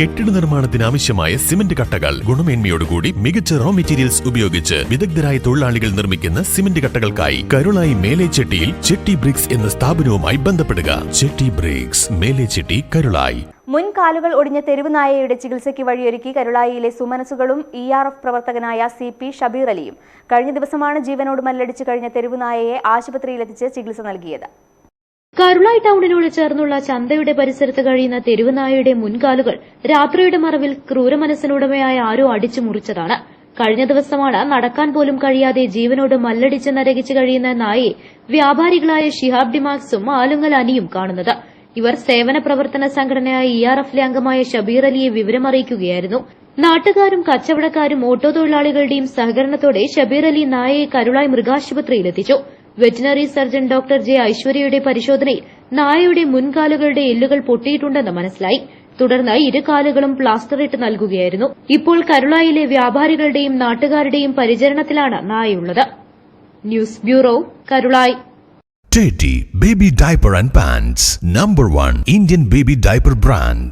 കെട്ടിട നിർമ്മാണത്തിന് ആവശ്യമായ സിമന്റ് കട്ടകൾ. ഗുണമേന്മയോടുകൂടി മികച്ച റോ മെറ്റീരിയൽസ് ഉപയോഗിച്ച് വിദഗ്ധരായ തൊഴിലാളികൾ നിർമ്മിക്കുന്ന സിമന്റ് കട്ടകൾക്കായി കരുളായി മേലേച്ചെട്ടിയിൽ ചെട്ടി ബ്രിക്സ് എന്ന സ്ഥാപനവുമായി ബന്ധപ്പെടുക. ചെട്ടി ബ്രിക്സ് മേലേച്ചെട്ടി കരുളായി. മുൻകാലുകൾ ഒടിഞ്ഞ തെരുവുനായയുടെ ചികിത്സയ്ക്ക് വഴിയൊരുക്കി കരുളായിയിലെ സുമനസുകളും ഇ ആർ എഫ് പ്രവർത്തകനായ സി പി ഷബീർ അലിയും കഴിഞ്ഞ ദിവസമാണ് ജീവനോട് മല്ലടിച്ച് കഴിഞ്ഞ തെരുവുനായയെ ആശുപത്രിയിലെത്തിച്ച് ചികിത്സ നൽകിയത്. കരുളായി ടൌണിനോട് ചേർന്നുള്ള ചന്തയുടെ പരിസരത്ത് കഴിയുന്ന തെരുവുനായയുടെ മുൻകാലുകൾ രാത്രിയുടെ മറവിൽ ക്രൂരമനസ്സിനുടമയായ ആരോ അടിച്ചു മുറിച്ചതാണ്. കഴിഞ്ഞ ദിവസമാണ് നടക്കാൻ പോലും കഴിയാതെ ജീവനോട് മല്ലടിച്ച് നരകിച്ച് കഴിയുന്ന നായയെ വ്യാപാരികളായ ഷിഹാബ് ഡിമാക്സും ആലുങ്ങൽ അനിയും കാണുന്നത്. ഇവർ സേവന പ്രവർത്തന സംഘടനയായ ഇ ആർ എഫിലെ അംഗമായ ഷബീർ അലിയെ വിവരമറിയിക്കുകയായിരുന്നു. നാട്ടുകാരും കച്ചവടക്കാരും ഓട്ടോ തൊഴിലാളികളുടെയും സഹകരണത്തോടെ ഷബീർ അലി നായയെ കരുളായി മൃഗാശുപത്രിയിലെത്തിച്ചു വെറ്റിനറി സർജൻ ഡോക്ടർ ജെ ഐശ്വര്യയുടെ പരിശോധനയിൽ നായയുടെ മുൻകാലുകളുടെ എല്ലുകൾ പൊട്ടിയിട്ടുണ്ടെന്ന് മനസ്സിലായി. തുടർന്ന് ഇരു കാലുകളും പ്ലാസ്റ്റർ ഇട്ട് നൽകുകയായിരുന്നു. ഇപ്പോൾ കരുളായിലെ വ്യാപാരികളുടെയും നാട്ടുകാരുടെയും പരിചരണത്തിലാണ് നായയുള്ളത്. News bureau Karulai. Teddy Baby Diaper and Pants Number 1 Indian Baby Diaper Brand.